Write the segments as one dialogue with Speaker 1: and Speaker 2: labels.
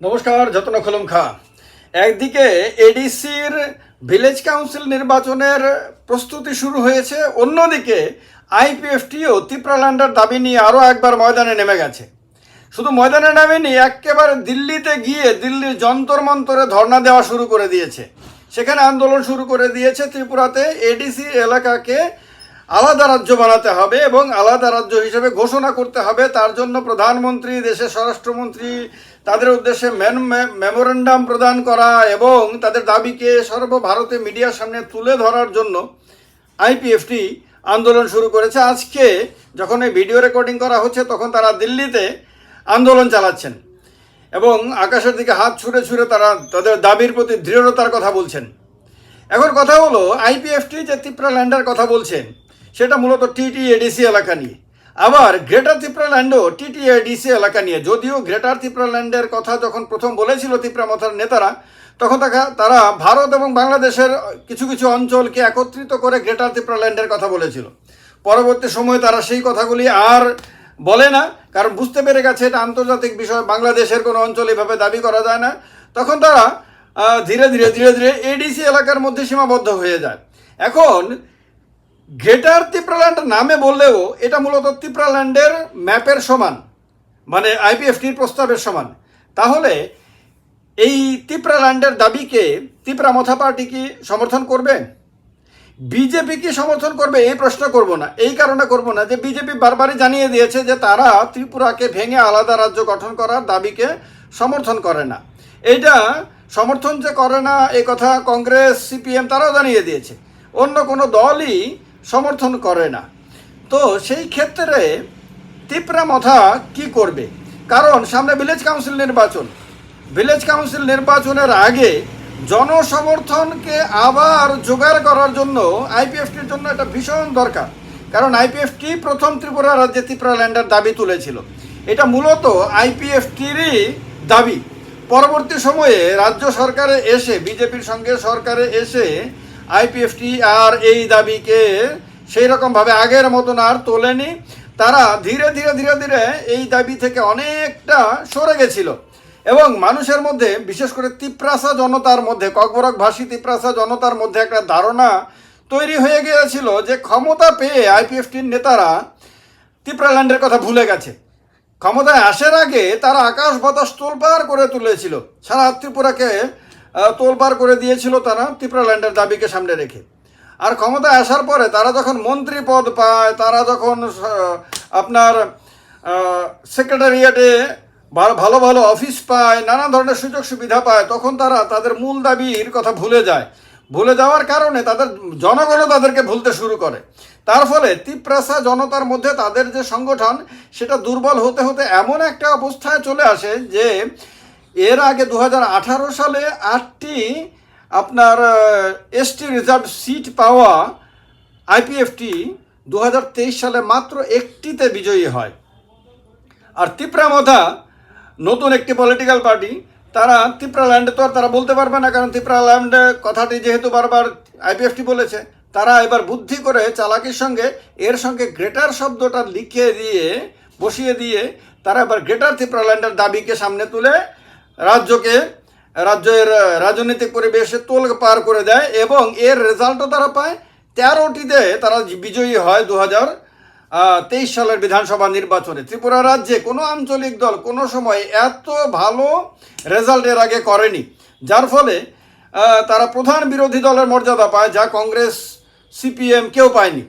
Speaker 1: নমস্কার, যতন খলম খা। একদিকে এডিসির ভিলেজ কাউন্সিল নির্বাচনের প্রস্তুতি শুরু হয়েছে, অন্যদিকে আইপিএফটিও তিপ্রাল্যান্ডার দাবি নিয়ে আরও একবার ময়দানে নেমে গেছে। শুধু ময়দানে নামেনি, একেবারে দিল্লিতে গিয়ে দিল্লির যন্তর মন্তরে ধর্ণা দেওয়া শুরু করে দিয়েছে। সেখানে আন্দোলন শুরু করে দিয়েছে ত্রিপুরাতে এডিসি এলাকাকে আলাদা রাজ্য বানাতে হবে এবং আলাদা রাজ্য হিসেবে ঘোষণা করতে হবে। তার জন্য প্রধানমন্ত্রী, দেশের স্বরাষ্ট্রমন্ত্রী তাদের উদ্দেশ্যে মেমোরেন্ডাম প্রদান করা এবং তাদের দাবিকে সর্বভারতে মিডিয়ার সামনে তুলে ধরার জন্য আইপিএফটি আন্দোলন শুরু করেছে। আজকে যখন এই ভিডিও রেকর্ডিং করা হচ্ছে, তখন তারা দিল্লিতে আন্দোলন চালাচ্ছেন এবং আকাশের দিকে হাত ছুঁড়ে ছুঁড়ে তারা তাদের দাবির প্রতি দৃঢ়তার কথা বলছেন। এখন কথা হলো, আইপিএফটি যে ত্রিপুরাল্যান্ডের কথা বলছেন, সেটা মূলত টিটিএডিসি এলাকা নিয়ে। আবার গ্রেটার ত্রিপুরাল্যান্ডও টিটিএডিসি এলাকা নিয়ে। যদিও গ্রেটার ত্রিপুরাল্যান্ডের কথা যখন প্রথম বলেছিল ত্রিপুরামথার নেতারা, তখন তারা ভারত এবং বাংলাদেশের কিছু কিছু অঞ্চলকে একত্রিত করে গ্রেটার ত্রিপুরাল্যান্ডের কথা বলেছিল। পরবর্তী সময়ে তারা সেই কথাগুলি আর বলে না, কারণ বুঝতে পেরে গেছে এটা আন্তর্জাতিক বিষয়, বাংলাদেশের কোনো অঞ্চল এভাবে দাবি করা যায় না। তখন তারা ধীরে ধীরে ধীরে ধীরে এডিসি এলাকার মধ্যে সীমাবদ্ধ হয়ে যায়। এখন গ্রেটার তিপ্রাল্যান্ড নামে বললেও এটা মূলত তিপ্রাল্যান্ডের ম্যাপের সমান মানে আইপিএফটির প্রস্তাবের সমান। তাহলে এই তিপ্রাল্যান্ডের দাবিকে ত্রিপ্রা মথা পার্টি কি সমর্থন করবে? বিজেপি কি সমর্থন করবে এই প্রশ্ন করব না। এই কারণে করব না যে বিজেপি বারবারই জানিয়ে দিয়েছে যে তারা ত্রিপুরাকে ভেঙে আলাদা রাজ্য গঠন করার দাবিকে সমর্থন করে না। এইটা সমর্থন যে করে না, এই কথা কংগ্রেস, সিপিএম তারাও জানিয়ে দিয়েছে। অন্য কোনো দলই সমর্থন করে না। তো সেই ক্ষেত্রে তিপ্রা মথা কি করবে? কারণ সামনে ভিলেজ কাউন্সিল নির্বাচন। ভিলেজ কাউন্সিল নির্বাচনের আগে জনসমর্থনকে আবার জোগাড় করার জন্য আইপিএফটির জন্য এটা ভীষণ দরকার। কারণ আইপিএফটি প্রথম ত্রিপুরা রাজ্যে ত্রিপুরাল্যান্ডের দাবি তুলেছিল। এটা মূলত আইপিএফটিরই দাবি। পরবর্তী সময়ে রাজ্য সরকারে এসে বিজেপির সঙ্গে সরকারে এসে আইপিএফটি আর এই দাবিকে সেই রকমভাবে আগের মতন আর তোলেনি। তারা ধীরে ধীরে ধীরে ধীরে এই দাবি থেকে অনেকটা সরে গেছিল। এবং মানুষের মধ্যে, বিশেষ করে তিপ্রাসা জনতার মধ্যে ককবরক ভাষী তিপ্রাসা জনতার মধ্যে একটা ধারণা তৈরি হয়ে গিয়েছিল যে ক্ষমতা পেয়ে আইপিএফটির নেতারা তিপ্রাল্যান্ডের কথা ভুলে গেছে। ক্ষমতায় আসার আগে তারা আকাশ বাতাস তোলপাড় করে তুলেছিল। সারা ত্রিপুরাকে তোলপাড় করে দিয়েছিল তারা ত্রিপুরাল্যান্ডের দাবিকে সামনে রেখে। আর ক্ষমতায় আসার পরে তারা যখন মন্ত্রী পদ পায়, তারা যখন আপনার সেক্রেটারিয়েটে ভালো ভালো অফিস পায় নানা ধরনের সুযোগ সুবিধা পায়, তখন তারা তাদের মূল দাবির কথা ভুলে যায়। ভুলে যাওয়ার কারণে তাদের জনগণও তাদেরকে ভুলতে শুরু করে। তার ফলে তিপ্রাসা জনতার মধ্যে তাদের যে সংগঠন, সেটা দুর্বল হতে হতে এমন একটা অবস্থায় চলে আসে যে এর আগে দু হাজার আঠারো সালে আটটি আপনার এসটি রিজার্ভ সিট পাওয়া আইপিএফটি দু হাজার তেইশ সালে মাত্র একটিতে বিজয়ী হয়। আর তিপ্রামধা নতুন একটি পলিটিক্যাল পার্টি তারা তিপ্রাল্যান্ডে তো আর তারা বলতে পারবে না, কারণ তিপ্রাল্যান্ডে কথাটি যেহেতু বারবার আইপিএফটি বলেছে, তারা এবার বুদ্ধি করে চালাকির সঙ্গে, এর সঙ্গে গ্রেটার শব্দটা লিখে দিয়ে, বসিয়ে দিয়ে তারা এবার গ্রেটার তিপ্রাল্যান্ডের দাবিকে সামনে তুলে রাজ্যকে, রাজ্যের রাজনৈতিক পরিবেশে তোল পার করে দেয় এবং এর রেজাল্টও তারা পায়। তেরোটিতে তারা বিজয়ী হয় দু হাজার তেইশ সালের বিধানসভা নির্বাচনে। ত্রিপুরা রাজ্যে কোনো আঞ্চলিক দল কোনো সময় এত ভালো রেজাল্ট এর আগে করেনি। যার ফলে তারা প্রধান বিরোধী দলের মর্যাদা পায় যা কংগ্রেস, সিপিএম কেউ পায়নি।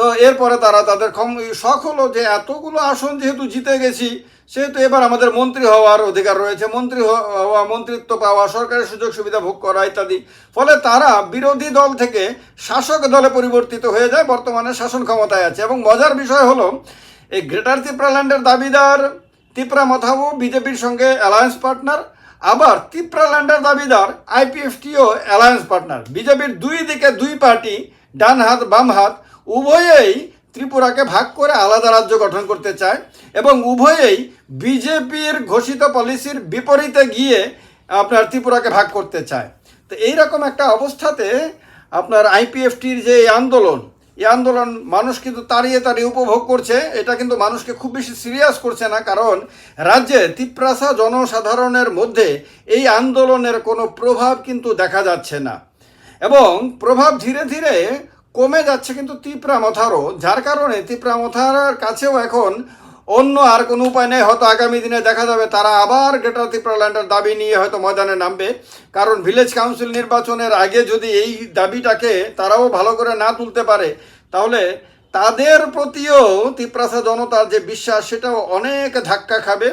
Speaker 1: তো এরপরে তারা তাদের শখ হলো যে এতগুলো আসন যেহেতু জিতে গেছি, সেহেতু এবার আমাদের মন্ত্রী হওয়ার অধিকার রয়েছে। মন্ত্রী হওয়া, মন্ত্রিত্ব পাওয়া সরকারি সুযোগ সুবিধা ভোগ করা ইত্যাদি। ফলে তারা বিরোধী দল থেকে শাসক দলে পরিবর্তিত হয়ে যায়, বর্তমানে শাসন ক্ষমতায় আছে। এবং মজার বিষয় হলো, এই গ্রেটার ত্রিপ্রাল্যান্ডের দাবিদার তিপ্রা মথাবু, বিজেপির সঙ্গে অ্যালায়েন্স পার্টনার, আবার তিপ্রাল্যান্ডের দাবিদার আইপিএফটিও অ্যালায়েন্স পার্টনার। বিজেপির দুই দিকে দুই পার্টি, ডান হাত, বাম হাত উভয়েই ত্রিপুরাকে ভাগ করে আলাদা রাজ্য গঠন করতে চায় এবং উভয়েই বিজেপির ঘোষিত পলিসির বিপরীতে গিয়ে আপনার ত্রিপুরাকে ভাগ করতে চায়। তো এইরকম একটা অবস্থাতে আপনার আইপিএফটির যে আন্দোলন, এই আন্দোলন মানুষ কিন্তু তাড়িয়ে তাড়িয়ে উপভোগ করছে। এটা কিন্তু মানুষকে খুব বেশি সিরিয়াস করছে না, কারণ রাজ্যে তিপ্রাসা জনসাধারণের মধ্যে এই আন্দোলনের কোনো প্রভাব কিন্তু দেখা যাচ্ছে না। এবং প্রভাব ধীরে ধীরে কমে যাচ্ছে কিন্তু তিপ্রা মথারও যার কারণে তিপ্রা মথার কাছেও এখন অন্য আর কোনো উপায় নেই। হয়তো আগামী দিনে দেখা যাবে তারা আবার গ্রেটার ত্রিপুরাল্যান্ডের দাবি নিয়ে হয়তো ময়দানে নামবে। কারণ ভিলেজ কাউন্সিল নির্বাচনের আগে যদি এই দাবিটাকে তারাও ভালো করে না তুলতে পারে, তাহলে তাদের প্রতিও তিপ্রাসা জনতার যে বিশ্বাস, সেটাও অনেক ধাক্কা খাবে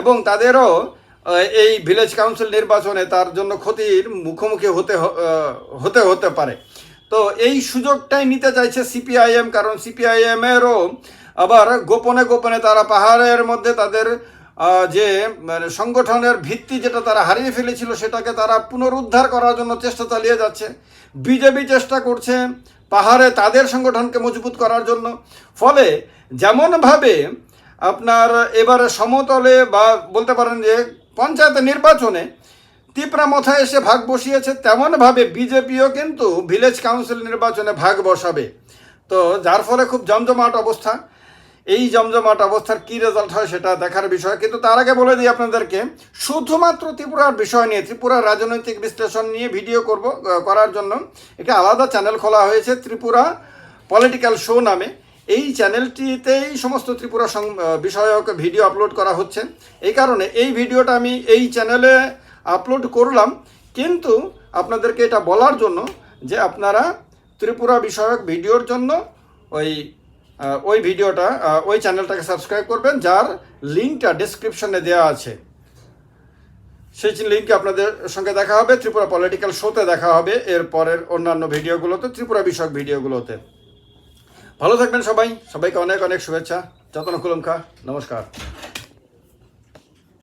Speaker 1: এবং তাদেরও এই ভিলেজ কাউন্সিল নির্বাচনে তার জন্য ক্ষতির মুখোমুখি হতে হতে হতে পারে। তো এই সুযোগটাই নিতে চাইছে সিপিআইএম, কারণ সিপিআইএমেরও আবার গোপনে গোপনে তারা পাহাড়ের মধ্যে তাদের যে মানে সংগঠনের ভিত্তি যেটা তারা হারিয়ে ফেলেছিল সেটাকে তারা পুনরুদ্ধার করার জন্য চেষ্টা চালিয়ে যাচ্ছে। বিজেপি চেষ্টা করছে পাহাড়ে তাদের সংগঠনকে মজবুত করার জন্য। ফলে যেমনভাবে আপনার এবারে সমতলে বা বলতে পারেন যে পঞ্চায়েত নির্বাচনে তিপ্রা মাথায় এসে ভাগ বসিয়েছে, তেমনভাবে বিজেপিও কিন্তু ভিলেজ কাউন্সিল নির্বাচনে ভাগ বসাবে। তো যার ফলে খুব জমজমাট অবস্থা। এই জমজমাট অবস্থার কি রেজাল্ট হয় সেটা দেখার বিষয়। কিন্তু তার আগে বলে দিই আপনাদেরকে, শুধুমাত্র ত্রিপুরার বিষয় নিয়ে, ত্রিপুরার রাজনৈতিক বিশ্লেষণ নিয়ে ভিডিও করব করার জন্য। একটা আলাদা চ্যানেল খোলা হয়েছে, ত্রিপুরা পলিটিক্যাল শো নামে। এই চ্যানেলটিতেই সমস্ত ত্রিপুরা বিষয়ক ভিডিও আপলোড করা হচ্ছে। এই কারণে এই ভিডিওটা আমি এই চ্যানেলে আপলোড করলাম, কিন্তু আপনাদেরকে এটা বলার জন্য যে আপনারা ত্রিপুরা বিষয়ক ভিডিওর জন্য ওই ওই ভিডিওটা ওই চ্যানেলটাকে সাবস্ক্রাইব করবেন, যার লিঙ্কটা ডিসক্রিপশনে দেওয়া আছে। সেই লিঙ্কে আপনাদের সঙ্গে দেখা হবে, ত্রিপুরা পলিটিক্যাল শোতে দেখা হবে, এর পরের অন্যান্য ভিডিওগুলোতে, ত্রিপুরা বিষয়ক ভিডিওগুলোতে। ভালো থাকবেন সবাই, সবাইকে অনেক অনেক শুভেচ্ছা, যতন কুলমখা নমস্কার।